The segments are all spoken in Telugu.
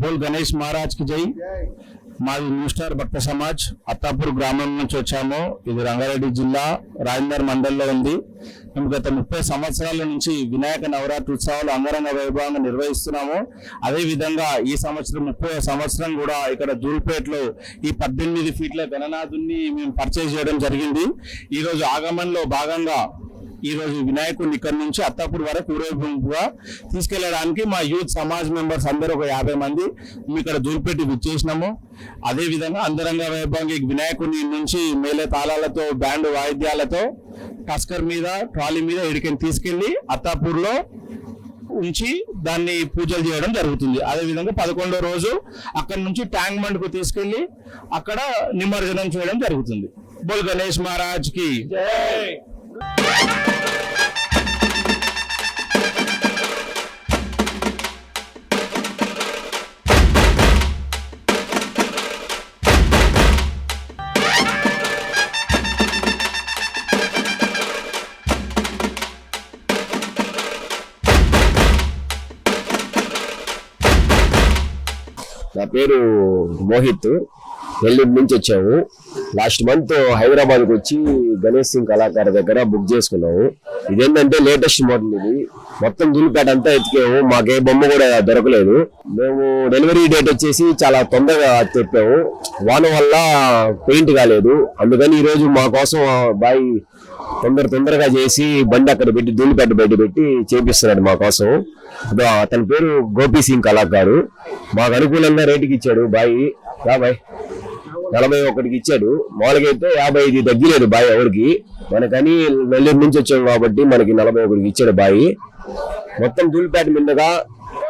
బోల్ గణేష్ మహారాజ్కి జై. మాది న్యూ స్టార్ భక్త సమాజ్. అత్తాపూర్ గ్రామం నుంచి వచ్చాము. ఇది రంగారెడ్డి జిల్లా రాజేందర్ మండల్లో ఉంది. మేము గత ముప్పై సంవత్సరాల నుంచి వినాయక నవరాత్రి ఉత్సవాలు అంగరంగ వైభవంగా నిర్వహిస్తున్నాము. అదే విధంగా ఈ సంవత్సరం ముప్పై సంవత్సరం కూడా ఇక్కడ దూల్పేటలో ఈ పద్దెనిమిది ఫీట్ల గణనాథుని మేము పర్చేజ్ చేయడం జరిగింది. ఈరోజు ఆగమంలో భాగంగా ఈ రోజు వినాయకుడిని ఇక్కడ నుంచి అత్తాపూర్ వరకు ఊరేగింపుగా తీసుకెళ్ళడానికి మా యూత్ సమాజ్ మెంబర్స్ అందరూ ఒక యాభై మంది మేము ఇక్కడ దూల్పెట్టి విచ్చేసినాము. అదేవిధంగా అందరంగ అంతరంగ వైభవంగా వినాయకుడిని నుంచి మేలే తాళాలతో బ్యాండ్ వాయిద్యాలతో టస్కర్ మీద ట్రాలీ మీద ఇడికని తీసుకెళ్ళి అత్తాపూర్లో ఉంచి దాన్ని పూజలు చేయడం జరుగుతుంది. అదే విధంగా పదకొండో రోజు అక్కడ నుంచి ట్యాంక్ బండ్కు తీసుకెళ్ళి అక్కడ నిమజ్జనం చేయడం జరుగుతుంది. బోల్ గణేష్ మహారాజ్కి. నా పేరు మోహిత్. నెల్లూరు నుంచి వచ్చాము. లాస్ట్ మంత్ హైదరాబాద్కి వచ్చి గణేష్ సింగ్ కళాకారు దగ్గర బుక్ చేసుకున్నాము. ఇదేంటంటే లేటెస్ట్ మోడల్ ఇది. మొత్తం దులిపేట అంతా ఎతికాము. మాకే బొమ్మ కూడా దొరకలేదు. మేము డెలివరీ డేట్ వచ్చేసి చాలా తొందరగా చెప్పాము. వాన వల్ల పెయింట్ కాలేదు. అందుకని ఈరోజు మాకోసం మా కోసం బాయ్ తొందర తొందరగా చేసి బండి అక్కడ పెట్టి దులిపేట బయట పెట్టి చేపిస్తున్నాడు మా కోసం. అతని పేరు గోపి సింగ్ కళాకారు. మాకు అనుకూలంగా రేటుకి ఇచ్చాడు బాయ్. బాయ్. నలభై ఒకటికి ఇచ్చాడు. మామూలుగా అయితే యాభై ఐదు తగ్గిలేదు బాయ్ ఎవరికి. మనకని నెల్లూరు నుంచి వచ్చాం కాబట్టి మనకి నలభై ఒకటికి ఇచ్చాడు బాయ్. మొత్తం ధూళిపేట మీదగా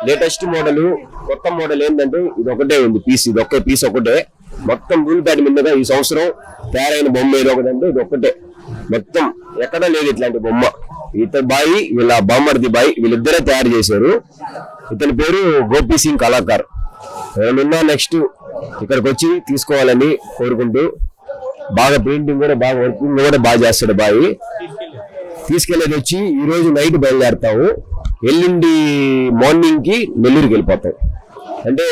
లేటెస్ట్ మోడల్ కొత్త మోడల్ ఏంటంటే ఇది ఒకటే ఉంది పీస్ ఇది ఒకే పీస్ ఒకటే. మొత్తం ధూళిపేట మీదగా ఈ సంవత్సరం తయారైన బొమ్మ ఏదో ఒకటంటే ఇది ఒక్కటే మొత్తం ఎక్కడ లేదు ఇట్లాంటి బొమ్మ. ఇతని బాయి వీళ్ళ బామ్మర్ది బాయి వీళ్ళిద్దరే తయారు చేశారు. ఇతని పేరు గోపి సింగ్ కళాకార్. నేనున్నా నెక్స్ట్ ఇక్కడికి వచ్చి తీసుకోవాలని కోరుకుంటూ బాగా పెయింటింగ్ కూడా బాగా వర్కింగ్ కూడా బాగా చేస్తాడు బాయి. తీసుకెళ్ళేది వచ్చి ఈ రోజు నైట్ బయలుదేరుతాము. ఎల్లుండి మార్నింగ్కి నెల్లూరుకి వెళ్ళిపోతాం. అంటే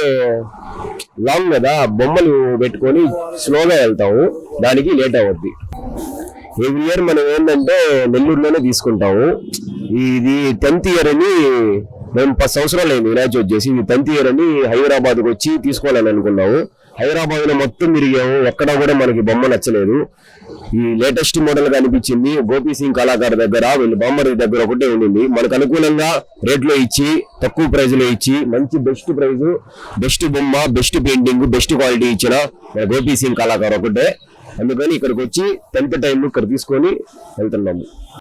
లాంగ్ కదా బొమ్మలు పెట్టుకొని స్లోగా వెళ్తాము. దానికి లేట్ అవుద్ది. ఎవ్రీ ఇయర్ మనం ఏంటంటే నెల్లూరులోనే తీసుకుంటాము. ఇది టెన్త్ ఇయర్ అని మేము పది సంవత్సరాలు అయింది వినాయక చేసి. ఇది టెన్త్ ఇయర్ అని హైదరాబాద్కి వచ్చి తీసుకోవాలని అనుకున్నాము. హైదరాబాద్లో మొత్తం తిరిగాము. ఎక్కడ కూడా మనకి బొమ్మ నచ్చలేదు. ఈ లేటెస్ట్ మోడల్ కనిపించింది గోపి సింగ్ కళాకారు దగ్గర వీళ్ళు బొమ్మ దగ్గర ఒకటే ఉండింది. మనకు అనుకూలంగా రేట్లో ఇచ్చి తక్కువ ప్రైజ్లో ఇచ్చి మంచి బెస్ట్ ప్రైజ్ బెస్ట్ బొమ్మ బెస్ట్ పెయింటింగ్ బెస్ట్ క్వాలిటీ ఇచ్చిన గోపీ గోపి సింగ్ కళాకారు ఒకటే. అందుకని ఇక్కడికి వచ్చి టెన్త్ టైంలో ఇక్కడ తీసుకొని వెళ్తున్నాము.